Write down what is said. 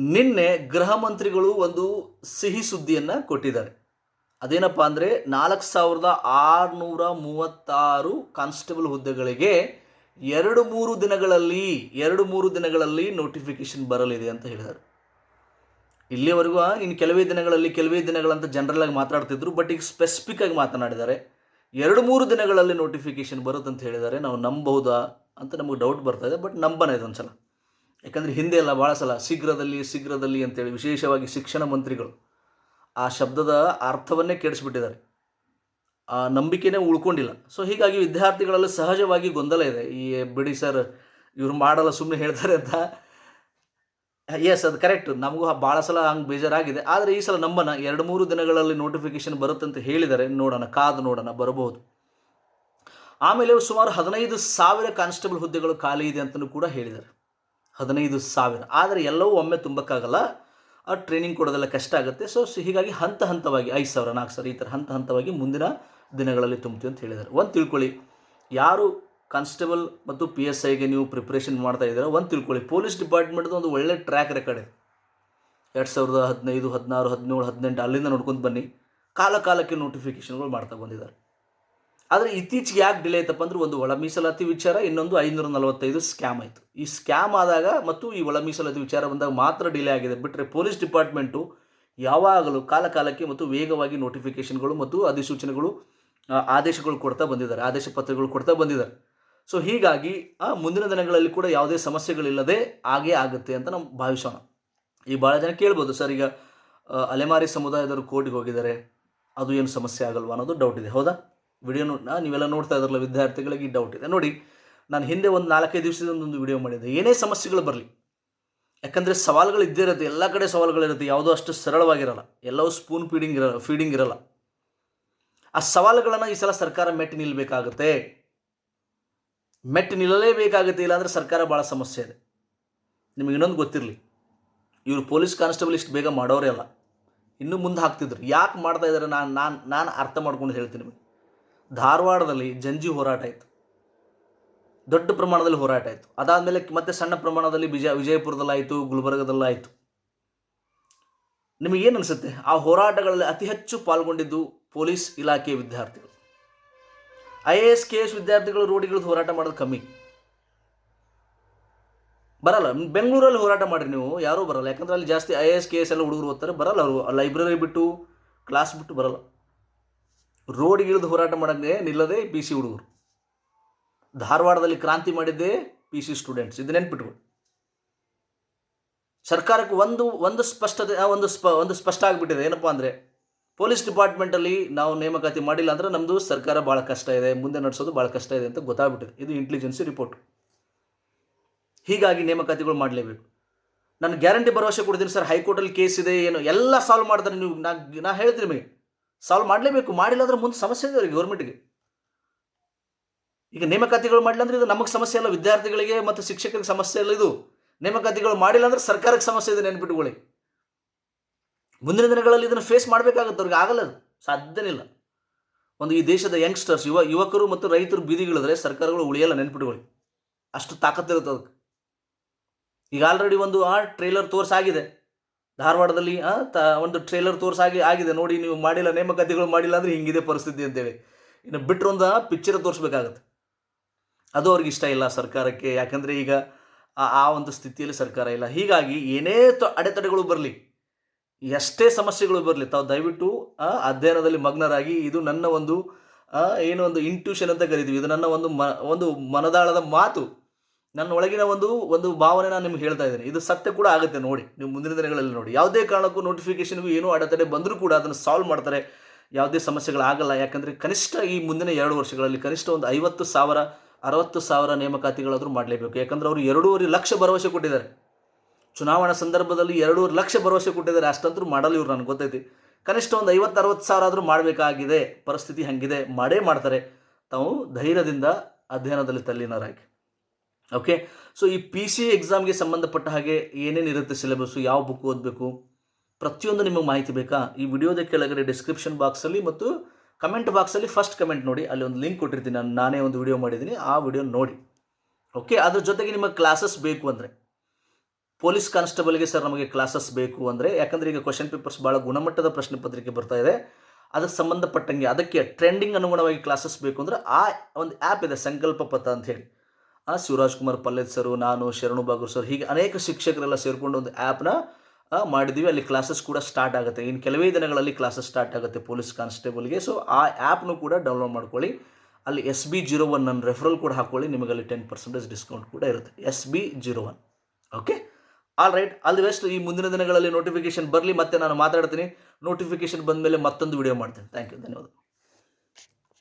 ನಿನ್ನೆ ಗೃಹ ಮಂತ್ರಿಗಳು ಒಂದು ಸಿಹಿ ಸುದ್ದಿಯನ್ನು ಕೊಟ್ಟಿದ್ದಾರೆ. ಅದೇನಪ್ಪ ಅಂದರೆ ನಾಲ್ಕು ಸಾವಿರದ ಆರುನೂರ ಮೂವತ್ತಾರು ಕಾನ್ಸ್ಟೇಬಲ್ ಹುದ್ದೆಗಳಿಗೆ ಎರಡು ಮೂರು ದಿನಗಳಲ್ಲಿ, ಎರಡು ಮೂರು ದಿನಗಳಲ್ಲಿ ನೋಟಿಫಿಕೇಶನ್ ಬರಲಿದೆ ಅಂತ ಹೇಳಿದ್ದಾರೆ. ಇಲ್ಲಿವರೆಗೂ ಇನ್ನು ಕೆಲವೇ ದಿನಗಳಲ್ಲಿ, ಕೆಲವೇ ದಿನಗಳಂತ ಜನರಲ್ ಆಗಿ ಮಾತಾಡ್ತಿದ್ರು ಬಟ್ ಈಗ ಸ್ಪೆಸಿಫಿಕ್ ಆಗಿ ಮಾತನಾಡಿದ್ದಾರೆ. ಎರಡು ಮೂರು ದಿನಗಳಲ್ಲಿ ನೋಟಿಫಿಕೇಶನ್ ಬರುತ್ತಂತ ಹೇಳಿದ್ದಾರೆ. ನಾವು ನಂಬಬಹುದಾ ಅಂತ ನಮಗೆ ಡೌಟ್ ಬರ್ತಾ ಇದೆ ಬಟ್ ನಂಬನ ಇದೊಂದು ಸಲ ಯಾಕಂದರೆ ಹಿಂದೆ ಎಲ್ಲ ಭಾಳ ಸಲ ಶೀಘ್ರದಲ್ಲಿ ಶೀಘ್ರದಲ್ಲಿ ಅಂತೇಳಿ ವಿಶೇಷವಾಗಿ ಶಿಕ್ಷಣ ಮಂತ್ರಿಗಳು ಆ ಶಬ್ದದ ಅರ್ಥವನ್ನೇ ಕೆಡಿಸ್ಬಿಟ್ಟಿದ್ದಾರೆ. ಆ ನಂಬಿಕೆನೇ ಉಳ್ಕೊಂಡಿಲ್ಲ. ಸೊ ಹೀಗಾಗಿ ವಿದ್ಯಾರ್ಥಿಗಳಲ್ಲಿ ಸಹಜವಾಗಿ ಗೊಂದಲ ಇದೆ. ಈ ಬಿಡಿ ಸರ್, ಇವ್ರು ಮಾಡಲ್ಲ ಸುಮ್ಮನೆ ಹೇಳ್ತಾರೆ ಅಂತ. ಎಸ್ ಅದು ಕರೆಕ್ಟ್ ನಮಗೂ ಭಾಳ ಸಲ ಹಂಗೆ ಬೇಜಾರಾಗಿದೆ. ಆದರೆ ಈ ಸಲ ನಂಬನ ಎರಡು ಮೂರು ದಿನಗಳಲ್ಲಿ ನೋಟಿಫಿಕೇಶನ್ ಬರುತ್ತೆ ಅಂತ ಹೇಳಿದ್ದಾರೆ ನೋಡೋಣ, ಕಾದು ನೋಡೋಣ, ಬರಬಹುದು. ಆಮೇಲೆ ಸುಮಾರು ಹದಿನೈದು ಸಾವಿರ ಕಾನ್ಸ್ಟೇಬಲ್ ಹುದ್ದೆಗಳು ಖಾಲಿ ಇದೆ ಅಂತಲೂ ಕೂಡ ಹೇಳಿದ್ದಾರೆ. ಹದಿನೈದು ಸಾವಿರ. ಆದರೆ ಎಲ್ಲವೂ ಒಮ್ಮೆ ತುಂಬಕ್ಕಾಗಲ್ಲ. ಆ ಟ್ರೈನಿಂಗ್ ಕೊಡೋದೆಲ್ಲ ಕಷ್ಟ ಆಗುತ್ತೆ. ಸೊ ಹೀಗಾಗಿ ಹಂತ ಹಂತವಾಗಿ, ಐದು ಸಾವಿರ, ನಾಲ್ಕು ಸಾವಿರ ಈ ಥರ ಹಂತ ಹಂತವಾಗಿ ಮುಂದಿನ ದಿನಗಳಲ್ಲಿ ತುಂಬ್ತೀವಿ ಅಂತ ಹೇಳಿದ್ದಾರೆ. ಒಂದು ತಿಳ್ಕೊಳ್ಳಿ. ಯಾರು ಕಾನ್ಸ್ಟೇಬಲ್ ಮತ್ತು ಪಿ ಎಸ್ ಐಗೆ ನೀವು ಪ್ರಿಪ್ರೇಷನ್ ಮಾಡ್ತಾ ಇದ್ದೀರ, ಒಂದು ತಿಳ್ಕೊಳ್ಳಿ. ಪೊಲೀಸ್ ಡಿಪಾರ್ಟ್ಮೆಂಟ್ದು ಒಂದು ಒಳ್ಳೆ ಟ್ರ್ಯಾಕ್ ರೆಕಾರ್ಡ್ ಇದೆ. ಎರಡು ಸಾವಿರದ ಹದಿನೈದು, ಹದಿನಾರು, ಹದಿನೇಳು, ಹದಿನೆಂಟು ಅಲ್ಲಿಂದ ನೋಡ್ಕೊಂಡು ಬನ್ನಿ. ಕಾಲ ಕಾಲಕ್ಕೆ ನೋಟಿಫಿಕೇಷನ್ಗಳು ಮಾಡ್ತಾ ಬಂದಿದ್ದಾರೆ. ಆದರೆ ಇತ್ತೀಚೆಗೆ ಯಾಕೆ ಡಿಲೇ ಆಯ್ತಪ್ಪ ಅಂದ್ರೆ ಒಂದು ಒಳ ಮೀಸಲಾತಿ ವಿಚಾರ, ಇನ್ನೊಂದು ಐನೂರ ನಲವತ್ತೈದು ಸ್ಕ್ಯಾಮ್ ಆಯಿತು. ಈ ಸ್ಕ್ಯಾಮ್ ಆದಾಗ ಮತ್ತು ಈ ಒಳ ಮೀಸಲಾತಿ ವಿಚಾರ ಬಂದಾಗ ಮಾತ್ರ ಡಿಲೇ ಆಗಿದೆ. ಬಿಟ್ಟರೆ ಪೊಲೀಸ್ ಡಿಪಾರ್ಟ್ಮೆಂಟು ಯಾವಾಗಲೂ ಕಾಲ ಕಾಲಕ್ಕೆ ಮತ್ತು ವೇಗವಾಗಿ ನೋಟಿಫಿಕೇಷನ್ಗಳು ಮತ್ತು ಅಧಿಸೂಚನೆಗಳು ಆದೇಶಗಳು ಕೊಡ್ತಾ ಬಂದಿದ್ದಾರೆ. ಆದೇಶ ಪತ್ರಗಳು ಕೊಡ್ತಾ ಬಂದಿದ್ದಾರೆ. ಸೊ ಹೀಗಾಗಿ ಮುಂದಿನ ದಿನಗಳಲ್ಲಿ ಕೂಡ ಯಾವುದೇ ಸಮಸ್ಯೆಗಳಿಲ್ಲದೆ ಹಾಗೇ ಆಗುತ್ತೆ ಅಂತ ನಾವು ಭಾವಿಸೋಣ. ಈ ಭಾಳ ಜನ ಕೇಳ್ಬೋದು, ಸರ್, ಈಗ ಅಲೆಮಾರಿ ಸಮುದಾಯದವರು ಕೋರ್ಟಿಗೆ ಹೋಗಿದ್ದಾರೆ. ಅದು ಏನು ಸಮಸ್ಯೆ ಆಗಲ್ವಾ ಅನ್ನೋದು ಡೌಟ್ ಇದೆ. ಹೌದಾ? ವಿಡಿಯೋ ನೀವೆಲ್ಲ ನೋಡ್ತಾ ಇದ್ರಲ್ಲ ವಿದ್ಯಾರ್ಥಿಗಳಿಗೆ ಈ ಡೌಟ್ ಇದೆ. ನೋಡಿ, ನಾನು ಹಿಂದೆ ಒಂದು ನಾಲ್ಕೈದು ದಿವಸದಿಂದ ಒಂದು ವಿಡಿಯೋ ಮಾಡಿದ್ದೆ. ಏನೇ ಸಮಸ್ಯೆಗಳು ಬರಲಿ, ಯಾಕಂದರೆ ಸವಾಲುಗಳು ಇದ್ದೇ ಇರುತ್ತೆ, ಎಲ್ಲ ಕಡೆ ಸವಾಲುಗಳಿರುತ್ತೆ ಯಾವುದೋ ಅಷ್ಟು ಸರಳವಾಗಿರಲ್ಲ, ಎಲ್ಲವೂ ಸ್ಪೂನ್ ಫೀಡಿಂಗ್ ಇರಲ್ಲ ಫೀಡಿಂಗ್ ಇರಲ್ಲ. ಆ ಸವಾಲುಗಳನ್ನು ಈ ಸಲ ಸರ್ಕಾರ ಮೆಟ್ಟಿ ನಿಲ್ಲಬೇಕಾಗುತ್ತೆ ಮೆಟ್ಟಿ ನಿಲ್ಲಲೇಬೇಕಾಗುತ್ತೆ, ಇಲ್ಲಾಂದರೆ ಸರ್ಕಾರ ಭಾಳ ಸಮಸ್ಯೆ ಇದೆ. ನಿಮಗೆ ಇನ್ನೊಂದು ಗೊತ್ತಿರಲಿ, ಇವರು ಪೊಲೀಸ್ ಕಾನ್ಸ್ಟೇಬಲ್ ಇಷ್ಟು ಬೇಗ ಮಾಡೋರೇ ಅಲ್ಲ. ಇನ್ನೂ ಮುಂದೆ ಹಾಕ್ತಿದ್ರು. ಯಾಕೆ ಮಾಡ್ತಾ ಇದ್ದಾರೆ ನಾನು ನಾನು ನಾನು ಅರ್ಥ ಮಾಡ್ಕೊಂಡು ಹೇಳ್ತೀನಿ ನಿಮಗೆ. ಧಾರವಾಡದಲ್ಲಿ ಜಂಜಿ ಹೋರಾಟ ಆಯಿತು ದೊಡ್ಡ ಪ್ರಮಾಣದಲ್ಲಿ ಹೋರಾಟ ಆಯಿತು ಅದಾದಮೇಲೆ ಮತ್ತೆ ಸಣ್ಣ ಪ್ರಮಾಣದಲ್ಲಿ ವಿಜಯ ವಿಜಯಪುರದಲ್ಲಾಯಿತು, ಗುಲ್ಬರ್ಗದಲ್ಲಾಯಿತು. ನಿಮಗೇನು ಅನಿಸುತ್ತೆ? ಆ ಹೋರಾಟಗಳಲ್ಲಿ ಅತಿ ಹೆಚ್ಚು ಪಾಲ್ಗೊಂಡಿದ್ದು ಪೊಲೀಸ್ ಇಲಾಖೆಯ ವಿದ್ಯಾರ್ಥಿಗಳು. I A S, K S ವಿದ್ಯಾರ್ಥಿಗಳು ರೋಡಿಗಳದ್ದು ಹೋರಾಟ ಮಾಡೋದು ಕಮ್ಮಿ. ಬರಲ್ಲ. ಬೆಂಗಳೂರಲ್ಲಿ ಹೋರಾಟ ಮಾಡಿರಿ ನೀವು. ಯಾರೂ ಬರಲ್ಲ. ಯಾಕಂದ್ರೆ ಅಲ್ಲಿ ಜಾಸ್ತಿ I A S, K S ಎಲ್ಲ ಹುಡುಗರು ಓದ್ತಾರೆ. ಬರಲ್ಲ ಅವರು. ಲೈಬ್ರರಿ ಬಿಟ್ಟು, ಕ್ಲಾಸ್ ಬಿಟ್ಟು ಬರಲ್ಲ. ರೋಡ್ಗಿಳಿದು ಹೋರಾಟ ಮಾಡೋಕ್ಕೆ ನಿಲ್ಲದೆ ಪಿ ಸಿ ಹುಡುಗರು. ಧಾರವಾಡದಲ್ಲಿ ಕ್ರಾಂತಿ ಮಾಡಿದ್ದೇ ಪಿ ಸಿ ಸ್ಟೂಡೆಂಟ್ಸ್ ಇದು ನೆನ್ಪಿಟ್ಕೊಳ್ಳಿ ಸರ್ಕಾರಕ್ಕೆ ಒಂದು ಒಂದು ಸ್ಪಷ್ಟತೆ ಒಂದು ಸ್ಪ, ಒಂದು ಸ್ಪಷ್ಟ ಆಗಿಬಿಟ್ಟಿದೆ. ಏನಪ್ಪ ಅಂದರೆ, ಪೊಲೀಸ್ ಡಿಪಾರ್ಟ್ಮೆಂಟಲ್ಲಿ ನಾವು ನೇಮಕಾತಿ ಮಾಡಿಲ್ಲ ಅಂದರೆ ನಮ್ಮದು ಸರ್ಕಾರ ಭಾಳ ಕಷ್ಟ ಇದೆ, ಮುಂದೆ ನಡೆಸೋದು ಭಾಳ ಕಷ್ಟ ಇದೆ ಅಂತ ಗೊತ್ತಾಗ್ಬಿಟ್ಟಿದೆ. ಇದು ಇಂಟೆಲಿಜೆನ್ಸಿ ರಿಪೋರ್ಟ್ ಹೀಗಾಗಿ ನೇಮಕಾತಿಗಳು ಮಾಡಲೇಬೇಕು. ನಾನು ಗ್ಯಾರಂಟಿ ಭರವಸೆ ಕೊಡ್ತೀನಿ ಸರ್, ಹೈಕೋರ್ಟಲ್ಲಿ ಕೇಸ್ ಇದೆ, ಏನು ಎಲ್ಲ ಸಾಲ್ವ್ ಮಾಡ್ತಾರೆ ನೀವು. ನಾ ನಾ ಹೇಳ್ತೀನಿ ನಿಮಗೆ. ಸಾಲ್ವ್ ಮಾಡಲೇಬೇಕು, ಮಾಡಿಲ್ಲ ಅಂದ್ರೆ ಮುಂದೆ ಸಮಸ್ಯೆ ಇದೆ ಅವ್ರಿಗೆ ಗೌರ್ಮೆಂಟ್ಗೆ ಈಗ ನೇಮಕಾತಿಗಳು ಮಾಡಿಲ್ಲ ಅಂದ್ರೆ ಇದು ನಮಗೆ ಸಮಸ್ಯೆ ಅಲ್ಲ, ವಿದ್ಯಾರ್ಥಿಗಳಿಗೆ ಮತ್ತು ಶಿಕ್ಷಕರಿಗೆ ಸಮಸ್ಯೆ ಇಲ್ಲ ಇದು. ನೇಮಕಾತಿಗಳು ಮಾಡಿಲ್ಲ ಅಂದ್ರೆ ಸರ್ಕಾರಕ್ಕೆ ಸಮಸ್ಯೆ ಇದೆ ನೆನ್ಪಿಟ್ಕೊಳ್ಳಿ. ಮುಂದಿನ ದಿನಗಳಲ್ಲಿ ಇದನ್ನು ಫೇಸ್ ಮಾಡಬೇಕಾಗುತ್ತೆ, ಅವ್ರಿಗೆ ಆಗಲ್ಲ ಅದು ಸಾಧ್ಯನಿಲ್ಲ ಒಂದು ಈ ದೇಶದ ಯಂಗ್ಸ್ಟರ್ಸ್ ಯುವ, ಯುವಕರು ಮತ್ತು ರೈತರು ಬೀದಿಗಳಿದ್ರೆ ಸರ್ಕಾರಗಳು ಉಳಿಯಲ್ಲ ನೆನ್ಪಿಟ್ಕೊಳ್ಳಿ. ಅಷ್ಟು ತಾಕತ್ತಿರುತ್ತೆ ಅದಕ್ಕೆ. ಈಗ ಆಲ್ರೆಡಿ ಒಂದು, ಆ ಟ್ರೇಲರ್ ತೋರ್ಸಾಗಿದೆ. ಧಾರವಾಡದಲ್ಲಿ ತ, ಒಂದು ಟ್ರೇಲರ್ ತೋರಿಸಾಗಿ ಆಗಿದೆ. ನೋಡಿ, ನೀವು ಮಾಡಿಲ್ಲ, ನೇಮಕಾತಿಗಳು ಮಾಡಿಲ್ಲ ಅಂದರೆ ಹಿಂಗಿದೆ ಪರಿಸ್ಥಿತಿ ಅಂತೇಳಿ. ಇನ್ನು ಬಿಟ್ಟರು ಒಂದು ಪಿಕ್ಚರ್ ತೋರಿಸ್ಬೇಕಾಗತ್ತೆ. ಅದು ಅವ್ರಿಗೆ ಇಷ್ಟ ಇಲ್ಲ ಸರ್ಕಾರಕ್ಕೆ. ಯಾಕಂದರೆ ಈಗ ಆ ಒಂದು ಸ್ಥಿತಿಯಲ್ಲಿ ಸರ್ಕಾರ ಇಲ್ಲ. ಹೀಗಾಗಿ ಏನೇ ತ, ಅಡೆತಡೆಗಳು ಬರಲಿ, ಎಷ್ಟೇ ಸಮಸ್ಯೆಗಳು ಬರಲಿ, ತಾವು ದಯವಿಟ್ಟು ಅಧ್ಯಯನದಲ್ಲಿ ಮಗ್ನರಾಗಿ, ಇದು ನನ್ನ ಒಂದು ಏನು ಒಂದು ಇಂಟ್ಯೂಷನ್ ಅಂತ ಕರಿತೀವಿ. ಇದು ನನ್ನ ಒಂದು ಮ, ಒಂದು ಮನದಾಳದ ಮಾತು. ನನ್ನ ಒಳಗಿನ ಒಂದು ಒಂದು ಭಾವನೆ ನಾನು ನಿಮ್ಗೆ ಹೇಳ್ತಾ ಇದ್ದೀನಿ. ಇದು ಸತ್ಯ ಕೂಡ ಆಗುತ್ತೆ ನೋಡಿ, ನೀವು ಮುಂದಿನ ದಿನಗಳಲ್ಲಿ ನೋಡಿ. ಯಾವುದೇ ಕಾರಣಕ್ಕೂ ನೋಟಿಫಿಕೇಷನ್ಗೂ ಏನೂ ಅಡೆತಡೆ ಬಂದರೂ ಕೂಡ ಅದನ್ನು ಸಾಲ್ವ್ ಮಾಡ್ತಾರೆ. ಯಾವುದೇ ಸಮಸ್ಯೆಗಳಾಗಲ್ಲ ಯಾಕಂದರೆ ಕನಿಷ್ಠ ಈ ಮುಂದಿನ ಎರಡು ವರ್ಷಗಳಲ್ಲಿ ಕನಿಷ್ಠ ಒಂದು ಐವತ್ತು ಸಾವಿರ, ಅರವತ್ತು ಸಾವಿರ ನೇಮಕಾತಿಗಳಾದರೂ ಮಾಡಲೇಬೇಕು. ಯಾಕಂದ್ರೆ ಅವರು ಎರಡೂವರೆ ಲಕ್ಷ ಭರವಸೆ ಕೊಟ್ಟಿದ್ದಾರೆ. ಚುನಾವಣಾ ಸಂದರ್ಭದಲ್ಲಿ ಎರಡೂವರೆ ಲಕ್ಷ ಭರವಸೆ ಕೊಟ್ಟಿದ್ದಾರೆ. ಅಷ್ಟಂತರೂ ಮಾಡಲ್ಲ ಇವ್ರು ನನಗೆ ಗೊತ್ತೈತಿ. ಕನಿಷ್ಠ ಒಂದು ಐವತ್ತು, ಅರವತ್ತು ಸಾವಿರ ಆದರೂ ಮಾಡಬೇಕಾಗಿದೆ. ಪರಿಸ್ಥಿತಿ ಹಾಗಿದೆ. ಮಾಡೇ ಮಾಡ್ತಾರೆ. ತಾವು ಧೈರ್ಯದಿಂದ ಅಧ್ಯಯನದಲ್ಲಿ ತಲ್ಲೀನರಾಗಿ ಓಕೆ ಸೊ ಈ ಪಿ ಸಿ ಎಕ್ಸಾಮ್ಗೆ ಸಂಬಂಧಪಟ್ಟ ಹಾಗೆ ಏನೇನು ಇರುತ್ತೆ ಸಿಲೆಬಸ್ಸು ಯಾವ ಬುಕ್ ಓದಬೇಕು? ಪ್ರತಿಯೊಂದು ನಿಮಗೆ ಮಾಹಿತಿ ಬೇಕಾ? ಈ ವಿಡಿಯೋದ ಕೆಳಗಡೆ ಡಿಸ್ಕ್ರಿಪ್ಷನ್ ಬಾಕ್ಸಲ್ಲಿ ಮತ್ತು ಕಮೆಂಟ್ ಬಾಕ್ಸಲ್ಲಿ ಫಸ್ಟ್ ಕಮೆಂಟ್ ನೋಡಿ. ಅಲ್ಲಿ ಒಂದು ಲಿಂಕ್ ಕೊಟ್ಟಿರ್ತೀನಿ. ನಾನು, ನಾನೇ ಒಂದು ವಿಡಿಯೋ ಮಾಡಿದ್ದೀನಿ. ಆ ವಿಡಿಯೋ ನೋಡಿ. ಓಕೆ ಅದ್ರ ಜೊತೆಗೆ ನಿಮಗೆ ಕ್ಲಾಸಸ್ ಬೇಕು ಅಂದರೆ. ಪೊಲೀಸ್ ಕಾನ್ಸ್ಟೇಬಲ್ಗೆ ಸರ್ ನಮಗೆ ಕ್ಲಾಸಸ್ ಬೇಕು ಅಂದರೆ, ಯಾಕಂದರೆ ಈಗ ಕ್ವಶನ್ ಪೇಪರ್ಸ್ ಭಾಳ ಗುಣಮಟ್ಟದ ಪ್ರಶ್ನೆ ಪತ್ರಿಕೆ ಬರ್ತಾ ಇದೆ. ಅದಕ್ಕೆ ಸಂಬಂಧಪಟ್ಟಂಗೆ, ಅದಕ್ಕೆ ಟ್ರೆಂಡಿಂಗ್ ಅನುಗುಣವಾಗಿ ಕ್ಲಾಸಸ್ ಬೇಕು ಅಂದರೆ, ಆ ಒಂದು ಆ್ಯಪ್ ಇದೆ ಸಂಕಲ್ಪ ಪಥ ಅಂತ ಹೇಳಿ. ಆ ಶಿವರಾಜ್ ಕುಮಾರ್ ಪಲ್ಲೆತ್ ಸರು ನಾನು, ಶರಣು ಬಾಗೂರ್ ಸರ್ ಹೀಗೆ ಅನೇಕ ಶಿಕ್ಷಕರೆಲ್ಲ ಸೇರಿಕೊಂಡು ಒಂದು ಆ್ಯಪ್ನ ಮಾಡಿದ್ದೀವಿ ಅಲ್ಲಿ ಕ್ಲಾಸಸ್ ಕೂಡ ಸ್ಟಾರ್ಟ್ ಆಗುತ್ತೆ. ಇನ್ನು ಕೆಲವೇ ದಿನಗಳಲ್ಲಿ ಕ್ಲಾಸಸ್ ಸ್ಟಾರ್ಟ್ ಆಗುತ್ತೆ ಪೊಲೀಸ್ ಕಾನ್ಸ್ಟೇಬಲ್ಗೆ ಸೊ ಆ ಆ್ಯಪ್ನು ಕೂಡ ಡೌನ್ಲೋಡ್ ಮಾಡ್ಕೊಳ್ಳಿ. ಅಲ್ಲಿ ಎಸ್ ಬಿ ಜೀರೋ ಒನ್ ನನ್ನ ರೆಫರಲ್ ಕೂಡ ಹಾಕ್ಕೊಳ್ಳಿ ನಿಮಗೆ ಅಲ್ಲಿ ಟೆನ್ ಪರ್ಸೆಂಟೇಜ್ ಡಿಸ್ಕೌಂಟ್ ಕೂಡ ಇರುತ್ತೆ. S B zero one okay all right all the best ಈ ಮುಂದಿನ ದಿನಗಳಲ್ಲಿ ನೋಟಿಫಿಕೇಶನ್ ಬರಲಿ. ಮತ್ತೆ ನಾನು ಮಾತಾಡ್ತೀನಿ. ನೋಟಿಫಿಕೇಶನ್ ಬಂದ ಮೇಲೆ ಮತ್ತೊಂದು ವಿಡಿಯೋ ಮಾಡ್ತೀನಿ. ಥ್ಯಾಂಕ್ ಯು ಧನ್ಯವಾದ